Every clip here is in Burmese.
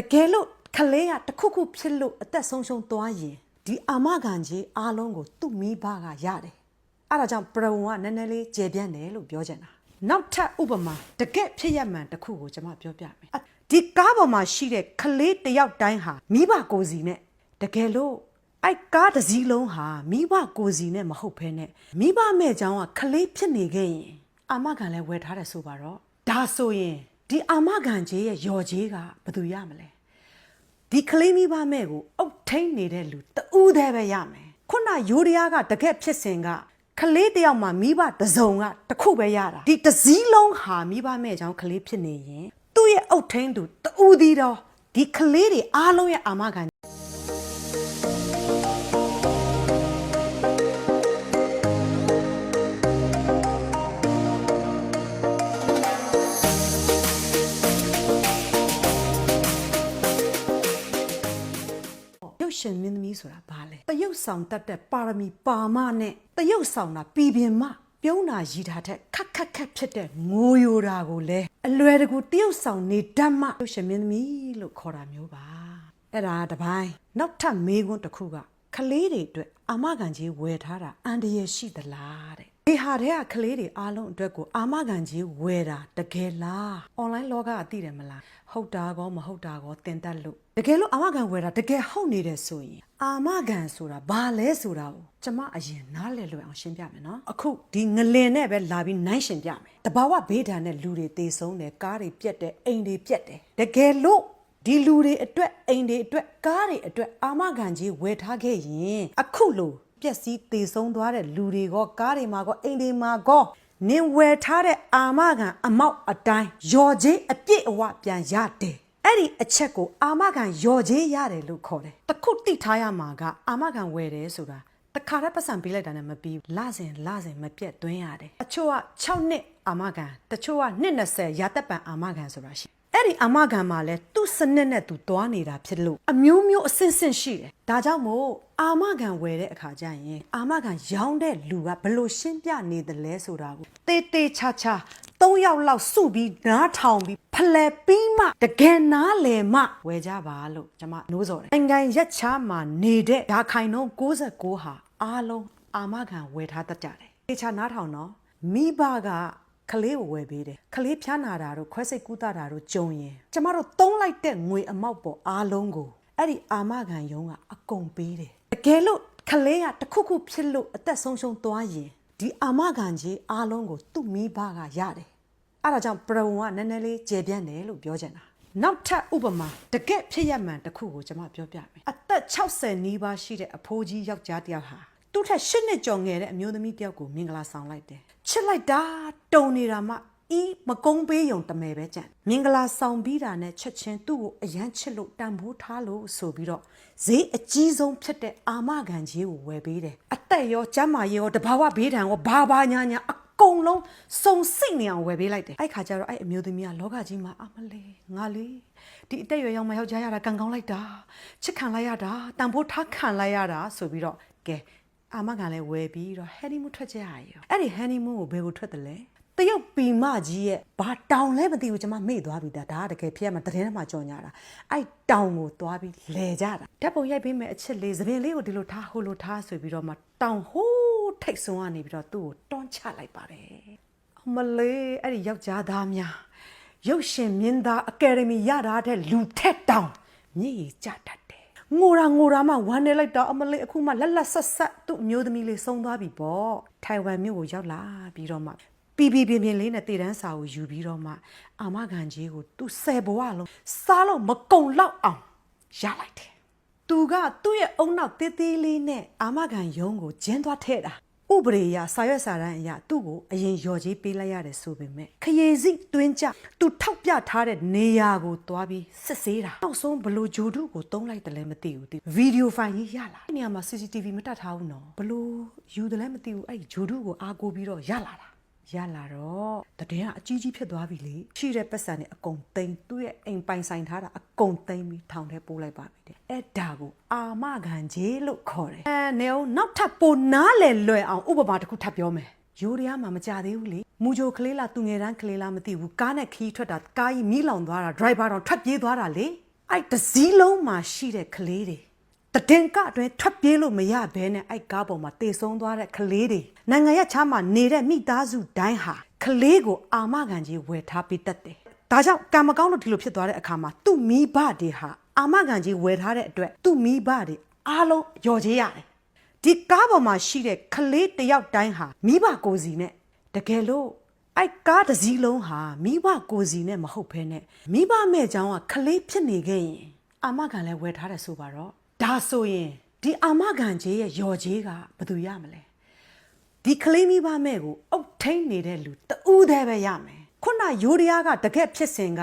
တကယ်လို့ခလေးကတစ်ခုခုဖြစ်လို့အသက်ဆုံးရှုံးသွားရင်ဒီအာမခံကြီးအားလုံးကိုသူ့မိဘကရတယ်အဲ့ဒါကြောင့်ပရဝုံကနည်းနည်းလေးကျေပြန့်တယ်လို့ပြောချင်တာနောက်ထပ်ဥပမာတကယ်ဖြစ်ရမှန်တစ်ခုကိုကျွန်မပြောပြမယ်အဒီကားပေါ်မှာရှိတဲ့ခလေးတစ်ယောက်တိုင်းဟာမိဘကိုယ်စီနဲ့တကယ်လို့အဲ့ကားတစ်စီးလုံးဟာမိဘကိုယ်စီနဲ့မဟုတ်ဘဲနဲ့မိဘမဲ့ချောင်းကခလေးဖြစ်နေခဲ့ရင်အာမခံလည်းဝယ်ထားတယ်ဆိုပါတော့ဒါဆိုရင် ဒီအာမခံကြီးရဲ့ယော်ကြီးကဘယ်သူရမလဲဒီကလေးမိဘမဲ့ကိုအုတ်ထိန်နေတဲ့လူတူးသေးပဲရမယ်ခုနယိုရီးယားကတကက်ဖြစ်စဉ်ကကလေးတယောက်မှမိဘတစ်စုံကတစ်ခုပဲရတာဒီတစ်စည်းလုံးဟာမိဘမဲ့ကြောင့်ကလေးဖြစ်နေရင်သူ့ရဲ့အုတ်ထိန်သူတူးသေးတော့ဒီကလေးတွေအားလုံးရဲ့အာမခံ ဆိုတာဘာလဲတရုပ်ဆောင်တတ်တဲ့ပါရမီပါမနဲ့တရုပ်ဆောင်တာပြည်ပြင်းမပြုံးတာရည်တာတဲ့ခက်ခက်ခက်ဖြစ်တဲ့ငိုယိုတာကိုလဲအလွယ်တကူတရုပ်ဆောင်နေတတ်မှရုပ်ရှင်မင်းသမီးလို့ခေါ်တာမျိုးပါအဲ့ဒါတပိုင်းနောက်ထပ်မေးခွန်းတစ်ခုကကလေးတွေအတွက်အာမခံကြီးဝယ်ထားတာအန်တရရှိသလားတဲ့ ဒီဟာတဲ့ကကလေးတွေအားလုံးအတွက်ကိုအာမခံကြီးဝယ်တာတကယ်လားအွန်လိုင်းလောကအသိတယ်မလားဟုတ်တာကောမဟုတ်တာကောတင်တက်လို့တကယ်လို့အာမခံဝယ်တာတကယ်ဟုတ်နေတယ်ဆိုရင်အာမခံဆိုတာဘာလဲဆိုတာကိုကျမအရင်နားလည်လွယ်အောင်ရှင်းပြမယ်နော်အခုဒီငလင်နဲ့ပဲလာပြီးနိုင်ရှင်းပြမယ်တဘာဝဘေးဒဏ်နဲ့လူတွေတေဆုံးတယ်ကားတွေပြက်တယ်အိမ်တွေပြက်တယ်တကယ်လို့ဒီလူတွေအတွက်အိမ်တွေအတွက်ကားတွေအတွက်အာမခံကြီးဝယ်ထားခဲ့ရင်အခုလို့ ပျက်စီးတေဆုံးသွားတဲ့လူတွေကောကားတွေမှာကောအိမ်တွေမှာကောနင်ဝယ်ထားတဲ့အာမခံအမောက်အတိုင်းယော်ကြီးအပြည့်အဝပြန်ရတယ်အဲ့ဒီအချက်ကိုအာမခံယော်ကြီးရတယ်လို့ခေါ်တယ်တခုတိထားရမှာကအာမခံဝယ်တယ်ဆိုတာတခါတည်းပတ်စံပေးလိုက်တာနဲ့မပြီးဘူးလစဉ်လစဉ်မပြတ်သွင်းရတယ်အချို့က6နှစ်အာမခံတချို့ကနှစ်20ရာသက်ပံအာမခံဆိုတာရှိ အဲ့ဒီအာမခံမှာလဲသူ့စနစ်နဲ့သူသွားနေတာဖြစ်လို့အမျိုးမျိုးအဆင့်ဆင့်ရှိတယ်ဒါကြောင့်မို့အာမခံဝယ်တဲ့အခါကျရင်အာမခံရောင်းတဲ့လူကဘယ်လိုရှင်းပြနေသလဲဆိုတာကိုတေးတေးချာချာ၃ယောက်လောက်စုပြီးနားထောင်ပြီးဖလဲပြီးမှတကယ်နားလည်မှဝယ်ကြပါလို့ကျွန်မနှိုးဆော်တယ်နိုင်ငံရက်ချာမှာနေတဲ့ဓာခိုင်နှုန်း69ဟာအားလုံးအာမခံဝယ်ထားတတ်ကြတယ်တေချာနားထောင်တော့မိဘက ကလေးကိုဝယ်ပေးတယ်ကလေးဖျားနာတာတို့ခွဲစိတ်ကူးတာတာတို့ကြုံရင်ကျမတို့သုံးလိုက်တဲ့ငွေအမောက်ပေါ်အားလုံးကိုအဲ့ဒီအာမခံယုံကအကုန်ပေးတယ်တကယ်လို့ကလေးကတစ်ခုခုဖြစ်လို့အသက်ဆုံးရှုံးသွားရင်ဒီအာမခံကြီးအားလုံးကိုသူ့မိဘကရတယ်အဲ့ဒါကြောင့်ပရဝုံကနည်းနည်းလေးကျေပြန့်တယ်လို့ပြောချင်တာနောက်ထပ်ဥပမာတကက်ဖြစ်ရမှန်တစ်ခုကိုကျွန်မပြောပြမယ်အသက်60နီးပါးရှိတဲ့အဖိုးကြီးယောက်ျားတစ်ယောက်ဟာ သူ့ထက်ရှစ်နှစ်ကျော်ငယ်တဲ့အမျိုးသမီးတယောက်ကိုမင်္ဂလာဆောင်လိုက်တယ်ချစ်လိုက်တာတုံနေတာမှအီးမကုန်းပေးယုံတမယ်ပဲကြံမင်္ဂလာဆောင်ပြီးတာနဲ့ချက်ချင်းသူ့ကိုအယမ်းချစ်လို့တန်ဖိုးထားလို့ဆိုပြီးတော့ဈေးအကြီးဆုံးဖြစ်တဲ့အာမခံကြီးကိုဝယ်ပေးတယ်အသက်ရောကျန်းမာရေးရောတဘာဝဘေးဒဏ်ရောဘာဘာညာညာအကုန်လုံးစုံစိတ်နေအောင်ဝယ်ပေးလိုက်တယ်အဲ့ခါကျတော့အဲ့အမျိုးသမီးကလောကကြီးမှာအမလေးငါလေးဒီအသက်ရွယ်ရောက်မှယောက်ျားရတာကံကောင်းလိုက်တာချစ်ခံလိုက်ရတာတန်ဖိုးထားခံလိုက်ရတာဆိုပြီးတော့ကဲ အာမခံလဲဝယ်ပြီးတော့ဟန်နီမူးထွက်ကြရရောအဲ့ဒီဟန်နီမူးကိုဘယ်ကိုထွက်တယ်လဲတရုတ်ပီမကြီးရဲ့ဘာတောင်လဲမသိဘူးကျွန်မမေ့သွားပြီဒါဒါကတကယ်ဖြစ်ရမှာတရင်ထဲမှာကြော်ညာတာအဲ့တောင်ကိုသွားပြီးလဲကြတာဓာတ်ပုံရိုက်ပေးမယ်အချစ်လေးသပင်လေးကိုဒီလိုထားဟိုလိုထားဆိုပြီးတော့မှတောင်ဟိုးထိတ်ဆုံးကနေပြီးတော့သူ့ကိုတွန်းချလိုက်ပါတယ်အမလေးအဲ့ဒီယောက်ျားသားများရုပ်ရှင်မင်းသားအကယ်ဒမီရတာတဲ့လူထက်တောင်မြည်ရည်ကြတတ်တယ် ငိုရာငိုရာမှဝမ်းနေလိုက်တော့အမလေးအခုမှလက်လက်ဆက်ဆက်သူ့အမျိုးသမီးလေးဆုံးသွားပြီပေါ့ထိုင်ဝမ်မြို့ကိုရောက်လာပြီးတော့မှပီပီပြင်းပြင်းလေးနဲ့တည်တန်းစာကိုယူပြီးတော့မှအာမခံကြီးကိုသူ့ဆယ်ဘဝလုံးစားလို့မကုံလောက်အောင်ရလိုက်တယ်သူကသူ့ရဲ့အုံနောက်တေးသေးလေးနဲ့အာမခံယုံကိုဂျင်းသွားထဲ့တာ ဥပဒေအရစာရွက်စာတမ်းအရသူ့ကိုအရင်ရော်ကြီးပေးလိုက်ရတယ်ဆိုပေမဲ့ခရေစိတွင်းကြသူထောက်ပြထားတဲ့နေရာကိုသွားပြီးစစ်ဆေးတာနောက်ဆုံးဘလို့ဂျိုဒုကိုတုံးလိုက်တယ်လည်းမသိဘူးဒီဗီဒီယိုဖိုင်ကြီးရလာဒီနေရာမှာ CCTV မတက်ထားဘူးနော်ဘလို့ယူတယ်လည်းမသိဘူးအဲ့ဒီဂျိုဒုကိုအားကိုပြီးတော့ရလာတာ ရလာတော့တတဲ့ကအကြီးကြီးဖြစ်သွားပြီလေရှိတဲ့ပတ်စံနဲ့အကုန်သိမ်းသူ့ရဲ့အိမ်ပိုင်ဆိုင်ထားတာအကုန်သိမ်းပြီးထောင်ထဲပိုးလိုက်ပါပြီတဲ့အဲ့ဒါကိုအာမခံကြီးလို့ခေါ်တယ်အဲနေအောင်နောက်ထပ်ပိုနားလေလွယ်အောင်ဥပမာတစ်ခုထပ်ပြောမယ်ယိုရီးယားမှာမကြသေးဘူးလေမူဂျိုကလေးလားသူငယ်တန်းကလေးလားမသိဘူးကားနဲ့ခီးထွက်တာကားကြီးမီးလောင်သွားတာဒရိုက်ဘာတော့ထွက်ပြေးသွားတာလေအဲ့တစည်းလုံးမှာရှိတဲ့ကလေးတွေ တတင်ကအတွင်းထွက်ပြေးလို့မရဘဲနဲ့အဲ့ကားပေါ်မှာတေဆုံးသွားတဲ့ကလေးတွေနိုင်ငံရခြားမှာနေတဲ့မိသားစုတိုင်းဟာကလေးကိုအာမခံကြီးဝယ်ထားပေးတတ်တယ်။ဒါကြောင့်ကံမကောင်းလို့ဒီလိုဖြစ်သွားတဲ့အခါမှာသူ့မိဘတွေဟာအာမခံကြီးဝယ်ထားတဲ့အတွက်သူ့မိဘတွေအားလုံးယော်ကြေးရတယ်။ဒီကားပေါ်မှာရှိတဲ့ကလေးတစ်ယောက်တိုင်းဟာမိဘကိုယ်စီနဲ့တကယ်လို့ အဲ့ကားတစ်စီးလုံးဟာမိဘကိုယ်စီနဲ့မဟုတ်ဘဲနဲ့မိဘမဲ့เจ้าကခလေးဖြစ်နေခဲ့ရင်အာမခံလည်းဝယ်ထားတယ်ဆိုပါတော့ ဒါဆိုရင်ဒီအာမခံကြီးရဲ့ယော်ကြီးကဘယ်သူရမလဲဒီကလေးမိဘမဲ့ကိုအုတ်ထိန်နေတဲ့လူတူးသေးပဲရမယ်ခုနယိုရီးယားကတကက်ဖြစ်စဉ်က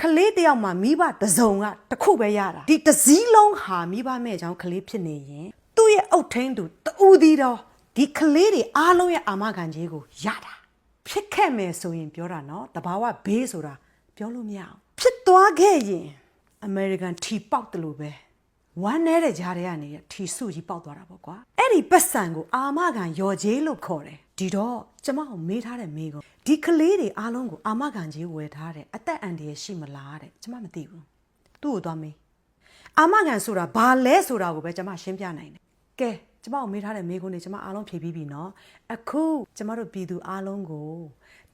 ကလေးတယောက်မှာမိဘတစုံကတခုပဲရတာဒီတစည်းလုံးဟာမိဘမဲ့ကြောင့်ကလေးဖြစ်နေရင်သူ့ရဲ့အုတ်ထိန်သူတူးသီးတော့ဒီကလေးတွေအားလုံးရဲ့အာမခံကြီးကိုရတာဖြစ်ခဲ့မယ်ဆိုရင်ပြောတာနော်တဘာဝဘေးဆိုတာပြောလို့မရအောင်ဖြစ်သွားခဲ့ရင်အမေရိကန်ထီပေါက်တယ်လို့ပဲ ဝမ်းနေတဲ့ကြားတွေကနေထီစုကြီးပေါက်သွားတာပေါ့ကွာအဲ့ဒီပတ်စံကိုအာမခံရော်ကြီးလို့ခေါ်တယ်ဒီတော့ကျမကိုမေးထားတဲ့မေးကိုဒီကလေးတွေအားလုံးကိုအာမခံကြီးဝယ်ထားတယ်အသက်အန္တရာယ်ရှိမလားတဲ့ကျမမသိဘူးသူ့ကိုသွားမေးအာမခံဆိုတာဘာလဲဆိုတာကိုပဲကျွန်မရှင်းပြနိုင်တယ်။ကဲကျွန်မကိုမေးထားတဲ့မေးခွန်းတွေကျွန်မအားလုံးဖြေပြီးပြီနော်။အခုကျွန်မတို့ပြည်သူအားလုံးကို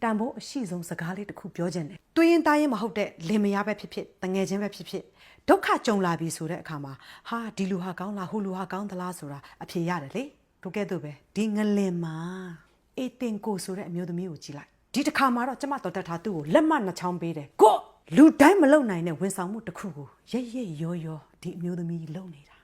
တန်ဖိုးအရှိဆုံးစကားလေးတစ်ခုပြောချင်တယ်။တွင်းရင်သားရင်မဟုတ်တဲ့လင်မယားပဲဖြစ်ဖြစ်တငယ်ချင်းပဲဖြစ်ဖြစ် ဒုက္ခကြုံလာပြီဆိုတဲ့အခါမှာဟာဒီလူဟာကောင်းလားဟိုလူဟာကောင်းသလားဆိုတာအဖြေရတယ်လေ။တို့ကဲ့သို့ပဲဒီငလင်မှာအေတင်ကိုဆိုတဲ့အမျိုးသမီးကိုကြည့်လိုက်။ဒီတစ်ခါမှာတော့ကျမတော်တက်ထားသူ့ကိုလက်မနှချောင်းပေးတယ်။ကို့လူတိုင်းမလုံနိုင်တဲ့ဝန်ဆောင်မှုတစ်ခုကိုရဲရဲရောရောဒီအမျိုးသမီးလုံနေတာ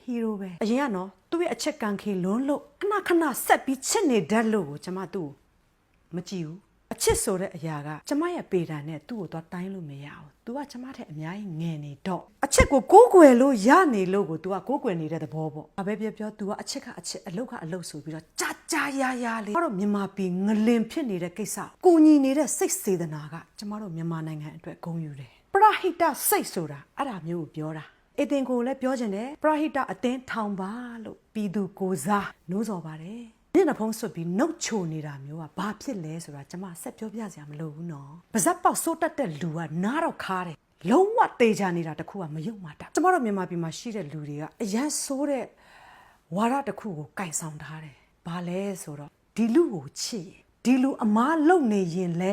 ဟီးရိုးပဲအရင်ကနော်သူ့ရဲ့အချက်ကံခေလွန်းလို့ခဏခဏဆက်ပြီးချစ်နေတတ်လို့ကိုကျမသူ့ကိုမကြည့်ဘူး အချစ်ဆိုတဲ့အရာကကျမရဲ့ပေတံနဲ့သူ့ကိုတော့တိုင်းလို့မရဘူး။ तू ကကျမထက်အများကြီးငယ်နေတော့အချစ်ကိုကိုးကွယ်လို့ရနေလို့ကို तू ကကိုးကွယ်နေတဲ့သဘောပေါ့။အပဲပြောပြော तू ကအချစ်ကအချစ်အလုတ်ကအလုတ်ဆိုပြီးတော့ကြာကြာရရလေး။ကျမတို့မြန်မာပြည်ငလင်ဖြစ်နေတဲ့ကိစ္စကိုညီနေတဲ့စိတ်စေတနာကကျမတို့မြန်မာနိုင်ငံအတွက်ဂုဏ်ယူတယ်။ပရဟိတစိတ်ဆိုတာအဲ့ဒါမျိုးကိုပြောတာ။အတင်ကိုလည်းပြောချင်တယ်ပရဟိတအတင်းထောင်ပါလို့ပြည်သူကိုစားနှိုးဆော်ပါတယ်။ မျက်နှာဖုံးဆွတ်ပြီးနှုတ်ချိုနေတာမျိုးကဘာဖြစ်လဲဆိုတာကျွန်မဆက်ပြောပြစရာမလိုဘူးနော်။ပါဇက်ပေါက်စိုးတက်တဲ့လူကနားတော့ခါတယ်။လုံးဝတေချာနေတာတခုကမယုံမှတာ။ကျမတို့မြန်မာပြည်မှာရှိတဲ့လူတွေကအရန်ဆိုးတဲ့ဝါရတစ်ခုကိုကင်ဆောင်ထားတယ်။ဘာလဲဆိုတော့ဒီလူကိုချစ်ရင်ဒီလူအမားလုံနေရင်လဲ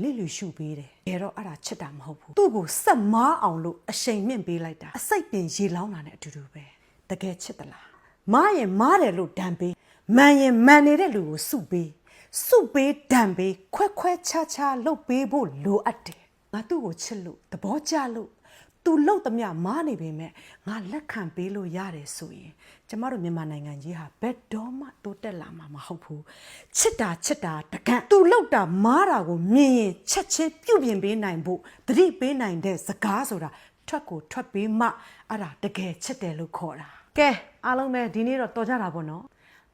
လစ်လူရှုပေးတယ်။ဘယ်တော့အဲ့ဒါချစ်တာမဟုတ်ဘူး။သူ့ကိုစက်မားအောင်လို့အရှိန်မြင့်ပေးလိုက်တာ။အစိတ်ပင်ရေလောင်းတာနဲ့အတူတူပဲ။တကယ်ချစ်သလား။မားရင်မားတယ်လို့ဒံပေး။ မန်ရင်မန်နေတဲ့လူကိုစုပေး။စုပေးဒံပေးခွဲခွဲခြားခြားလုပ်ပေးဖို့လိုအပ်တယ်။ငါသူ့ကိုချစ်လို့သဘောကျလို့သူလှုပ်သမျှမားနေပေမဲ့ငါလက်ခံပေးလို့ရတယ်ဆိုရင်ကျမတို့မြန်မာနိုင်ငံကြီးဟာဘယ်တော့မှတိုးတက်လာမှာမဟုတ်ဘူးချစ်တာချစ်တာတကန့်သူလှုပ်တာမားတာကိုမြင်ရင်ချက်ချင်းပြုတ်ပြင်ပေးနိုင်ဖို့သတိပေးနိုင်တဲ့စကားဆိုတာထွက်ကိုထွက်ပေးမှအဲ့ဒါတကယ်ချစ်တယ်လို့ခေါ်တာကဲအားလုံးပဲဒီနေ့တော့တော်ကြတာပေါ့နော်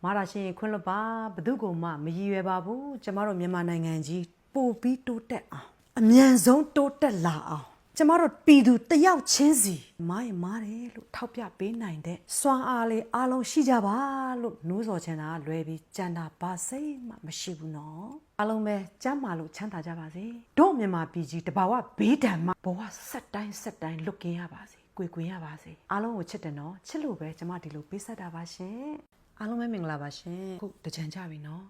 မာတာရှင်ခွင့်လွတ်ပါဘသူကမှမရည်ရွယ်ပါဘူးကျမတို့မြန်မာနိုင်ငံကြီးပို့ပြီးတိုးတက်အောင်အမြန်ဆုံးတိုးတက်လာအောင်ကျမတို့ပြည်သူတယောက်ချင်းစီမားရင်မားတယ်လို့ထောက်ပြပေးနိုင်တဲ့စွမ်းအားလေးအားလုံးရှိကြပါလို့နှိုးဆော်ချင်တာကလွယ်ပြီးကြံတာပါစိတ်မှမရှိဘူးနော်အားလုံးပဲကျမ်းမာလို့ချမ်းသာကြပါစေတို့မြန်မာပြည်ကြီးတဘာဝဘေးဒဏ်မှဘဝဆက်တိုင်းဆက်တိုင်းလွတ်ကင်းရပါစေကိုယ်ကွင်ရပါစေအားလုံးကိုချစ်တယ်နော်ချစ်လို့ပဲကျမဒီလိုပေးဆက်တာပါရှင် အားလုံးပဲမင်္ဂလာပါရှင်ခုတကြံကြပြီနော်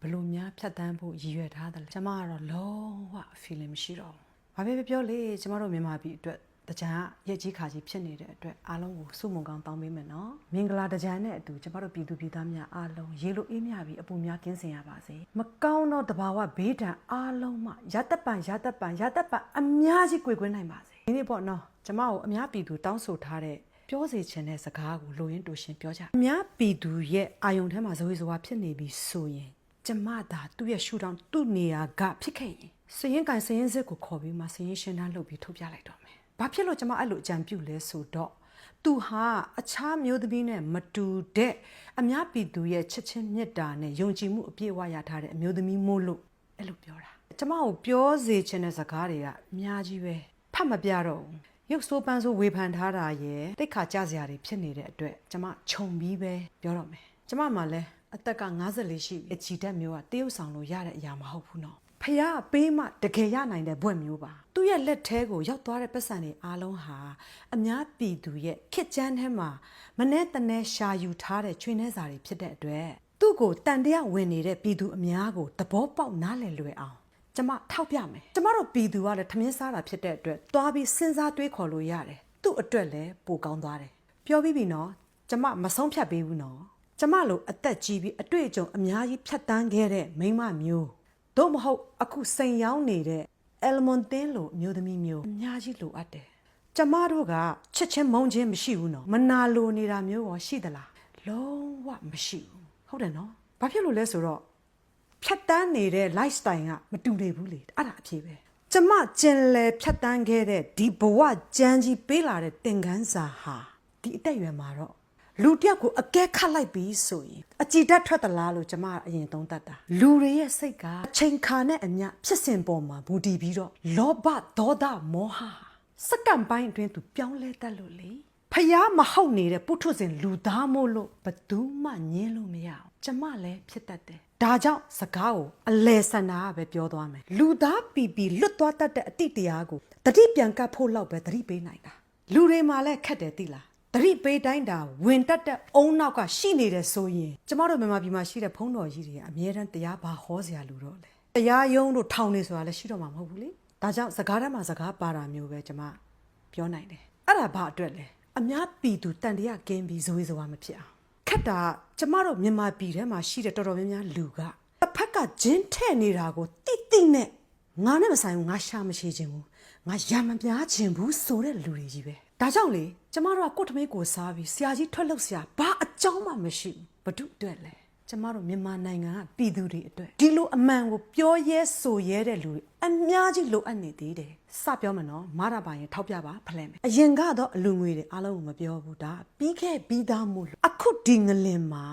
ဘလို့များဖြတ်တန်းဖို့ရည်ရွယ်ထားတယ်လဲကျမကတော့လုံးဝ feeling မရှိတော့ဘူးဘာပဲပြောပြောလေကျမတို့မြန်မာပြည်အတွက်တကြံကရက်ကြီးခါကြီးဖြစ်နေတဲ့အတွက်အားလုံးကိုစုမုံကောင်းတောင်းပေးမယ်နော်မင်္ဂလာတကြံနဲ့အတူကျမတို့ပြည်သူပြည်သားများအားလုံးရေလိုအေးမြပြီးအပူများကင်းစင်ရပါစေမကောင်းတော့တဘာဝဘေးဒဏ်အားလုံးမှရတတ်ပံရတတ်ပံရတတ်ပံအများကြီးကြွေကွင်းနိုင်ပါစေဒီနေ့ပေါ့နော်ကျမကိုအများပြည်သူတောင်းဆိုထားတဲ့ ပြောစီချင်တဲ့စကားကိုလိုရင်းတူရှင်ပြောကြအများပြည်သူရဲ့အာယုံထဲမှာဇဝေဇဝါဖြစ်နေပြီဆိုရင်ကျမသာသူ့ရဲ့ရှူတောင်သူ့နေရာကဖြစ်ခဲ့ရင်စရင်ကန်စရင်စစ်ကိုခေါ်ပြီးမှစရင်ရှင်းတန်းလုပ်ပြီးထုတ်ပြလိုက်တော့မယ်။ဘာဖြစ်လို့ကျမအဲ့လိုအကြံပြုလဲဆိုတော့သူဟာအခြားမျိုးသမီးနဲ့မတူတဲ့အများပြည်သူရဲ့ချစ်ချင်းမေတ္တာနဲ့ယုံကြည်မှုအပြည့်အဝရထားတဲ့အမျိုးသမီးမို့လို့အဲ့လိုပြောတာ။ကျမကိုပြောစေချင်တဲ့စကားတွေကအများကြီးပဲဖတ်မပြတော့ဘူး။ ရုပ်ဆိုးပန်းဆိုးဝေဖန်ထားတာရယ်တိတ်ခါကြစရာတွေဖြစ်နေတဲ့အတွက်ကျမခြုံပြီးပဲပြောတော့မယ်။ကျမမှလည်းအသက်က54ရှိပြီအချီတက်မျိုးကတရုတ်ဆောင်လို့ရတဲ့အရာမဟုတ်ဘူးနော်။ဘဖះပေးမှတကယ်ရနိုင်တဲ့ဘွဲ့မျိုးပါသူ့ရဲ့လက်ထဲကိုရောက်သွားတဲ့ပတ်စံတွေအားလုံးဟာအများပြည်သူရဲ့ခစ်ချမ်းထဲမှာမနဲ့တနဲ့ရှာယူထားတဲ့ချွေနှဲစာတွေဖြစ်တဲ့အတွက်သူ့ကိုတန်တရားဝင်နေတဲ့ပြည်သူအများကိုသဘောပေါက်နားလည်လွယ်အောင် ကျမထောက်ပြမယ်ကျမတို့ပြည်သူကလည်းထမင်းစားတာဖြစ်တဲ့အတွက်သွားပြီးစဉ်းစားတွေးခေါ်လို့ရတယ်သူ့အတွက်လည်းပိုကောင်းသွားတယ်ပြောပြီးပြီနော်ကျမမဆုံးဖြတ်ပေးဘူးနော်ကျမလိုအသက်ကြီးပြီးအတွေ့အကြုံအများကြီးဖြတ်တန်းခဲ့တဲ့မိန်းမမျိုးသို့မဟုတ်အခုစိန်ရောင်းနေတဲ့အယ်လမွန်တင်းလိုအမျိုးသမီးမျိုးအများကြီးလိုအပ်တယ်ကျမတို့ကချက်ချင်းမုန်းခြင်းမရှိဘူးနော်မနာလိုနေတာမျိုးရောရှိသလားလုံးဝမရှိဘူးဟုတ်တယ်နော်ဘာဖြစ်လို့လဲဆိုတော့ ဖြတ်တန်းနေတဲ့ lifestyle ကမတူနေဘူးလေအဲ့ဒါအဖြစ်ပဲကျမကျင်လည်ဖြတ်တန်းခဲ့တဲ့ဒီဘဝကြမ်းကြီးပေးလာတဲ့သင်ခန်းစာဟာဒီအသက်အရွယ်မှာတော့လူတစ်ယောက်ကိုအကဲခတ်လိုက်ပြီးဆိုရင်အကြည်ဓာတ်ထွက်သလားလို့ကျမအရင်သုံးသပ်တာလူတွေရဲ့စိတ်ကအချိန်ခါနဲ့အမျှဖြစ်စဉ်ပေါ်မှာဘူတည်ပြီးတော့လောဘဒေါသမောဟစက္ကန့်ပိုင်းအတွင်းသူပြောင်းလဲတတ်လို့လေဖျားမဟုတ်နေတဲ့ပုထုဇဉ်လူသားမို့လို့ဘယ်သူမှညင်းလို့မရအောင်ကျမလည်းဖြစ်တတ်တယ် ဒါကြောင့်စကားကိုအလဲဆန္ဒကပဲပြောသွားမယ်လူသားပီပီလွတ်သွားတတ်တဲ့အတိတ်တရားကိုတတိပြန်ကပ်ဖို့လောက်ပဲတတိပေးနိုင်တာလူတွေမှာလည်းခက်တယ်သိလားတတိပေးတိုင်းတာဝင်တက်တဲ့အုံနောက်ကရှိနေတယ်ဆိုရင်ကျမတို့မြန်မာပြည်မှာရှိတဲ့ဘုန်းတော်ကြီးတွေကအမြဲတမ်းတရားဘာဟောစရာလူတော့လေတရားယုံတို့ထောင်နေဆိုတာလည်းရှိတော့မှာမဟုတ်ဘူးလေဒါကြောင့်စကားထဲမှာစကားပါတာမျိုးပဲကျမပြောနိုင်တယ်အဲ့ဒါဘာအတွက်လဲအများပြည်သူတန်တရားကင်းပြီးဇဝေဇဝါမဖြစ်အောင် ခက်တာကျမတို့မြန်မာပြည်ထဲမှာရှိတဲ့တော်တော်များများလူကတစ်ဖက်ကဂျင်းထဲ့နေတာကိုတိတိနဲ့ငါနဲ့မဆိုင်ဘူးငါရှာမရှိခြင်းဘူးငါရမပြားခြင်းဘူးဆိုတဲ့လူတွေကြီးပဲဒါကြောင့်လေကျမတို့ကကိုယ့်ထမင်းကိုစားပြီးဆရာကြီးထွက်လို့ဆရာဘာအကြောင်းမှမရှိဘူးဘဒုအတွက်လဲ ကျမတို့မြန်မာနိုင်ငံကပြည်သူတွေအတွက်ဒီလိုအမှန်ကိုပြောရဲဆိုရဲတဲ့လူတွေအများကြီးလိုအပ်နေသေးတယ်စပြောမယ်နော်မာရပါရင်ထောက်ပြပါဖလဲမယ်အရင်ကတော့အလူငွေတွေအားလုံးကိုမပြောဘူးဒါပြီးခဲ့ပြီးသားမို့လို့အခုဒီငလင်မှာ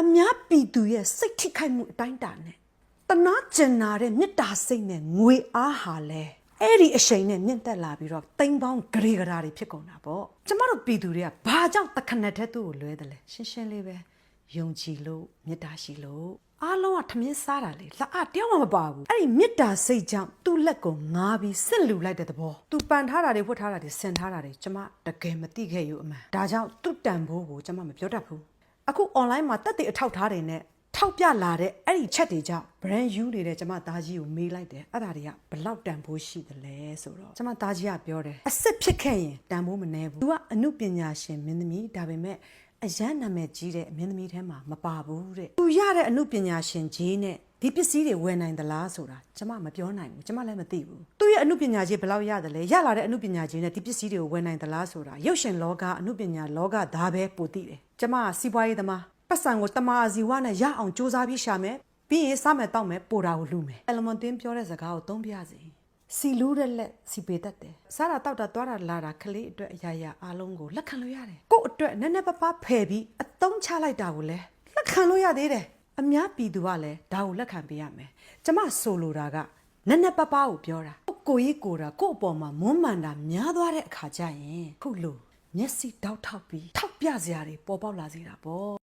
အများပြည်သူရဲ့စိတ်ထိခိုက်မှုအတိုင်းတာနဲ့တနာကျင်နာတဲ့မေတ္တာစိတ်နဲ့ငွေအားဟာလဲအဲ့ဒီအချိန်နဲ့မြင့်တက်လာပြီးတော့တိမ်ပေါင်းဂရေဂရာတွေဖြစ်ကုန်တာပေါ့ကျမတို့ပြည်သူတွေကဘာကြောင့်တခဏတည်းသူ့ကိုလွဲတယ်လဲရှင်းရှင်းလေးပဲ ယုံကြည်လို့မေတ္တာရှိလို့အားလုံးကထမင်းစားတာလေလက်အတယောက်မှမပါဘူးအဲ့ဒီမေတ္တာစိတ်ကြောင့်သူ့လက်ကိုငားပြီးစစ်လူလိုက်တဲ့သဘောသူပန်ထားတာတွေဖွက်ထားတာတွေဆင်ထားတာတွေကျမတကယ်မသိခဲ့ရအမှန်ဒါကြောင့်သူ့တန်ဖိုးကိုကျမမပြောတတ်ဘူးအခု online မှာတက်တဲ့အထောက်ထားတွေနဲ့ထောက်ပြလာတဲ့အဲ့ဒီချက်တွေကြောင့် brand you နေတဲ့ကျမသားကြီးကိုမေးလိုက်တယ်အဲ့ဒါတွေကဘလောက်တန်ဖိုးရှိသလဲဆိုတော့ကျမသားကြီးကပြောတယ်အစ်စ်ဖြစ်ခဲ့ရင်တန်ဖိုးမနှဲဘူး तू ကအမှုပညာရှင်မင်းသမီးဒါပေမဲ့ အရန်နာမည်ကြီးတဲ့အမင်းသမီးထဲမှာမပါဘူးတဲ့သူရတဲ့အမှုပညာရှင်ကြီးနဲ့ဒီပစ္စည်းတွေဝယ်နိုင်သလားဆိုတာကျမမပြောနိုင်ဘူးကျမလည်းမသိဘူးသူရဲ့အမှုပညာကြီးဘယ်လောက်ရတယ်လဲရလာတဲ့အမှုပညာကြီးနဲ့ဒီပစ္စည်းတွေကိုဝယ်နိုင်သလားဆိုတာရုပ်ရှင်လောကအမှုပညာလောကဒါပဲပိုသိတယ်ကျမကစီးပွားရေးသမားပတ်စံကိုတမာအစီဝါနဲ့ရအောင်စူးစမ်းပြီးရှာမယ်ပြီးရင်စားမယ်တောက်မယ်ပိုတာကိုလူမယ်အလမွန်တင်းပြောတဲ့စကားကိုသုံးပြစီ စီလူးတဲ့လက်စီပေတတ်တယ်စားတာတောက်တာသွားတာလာတာကလေးအတွက်အရာရာအားလုံးကိုလက်ခံလို့ရတယ်ကို့အတွက်နည်းနည်းပါးပါးဖယ်ပြီးအသုံးချလိုက်တာကိုလည်းလက်ခံလို့ရသေးတယ်အများပြည်သူကလည်းဒါကိုလက်ခံပေးရမယ်ကျမဆိုလိုတာကနည်းနည်းပါးပါးကိုပြောတာကိုကြီးကိုတာကို့အပေါ်မှာမွန်းမှန်တာများသွားတဲ့အခါကျရင်ခုလို့မျက်စိတောက်ထောက်ပြီးထောက်ပြစရာတွေပေါ်ပေါက်လာစေတာပေါ့